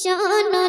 শোনো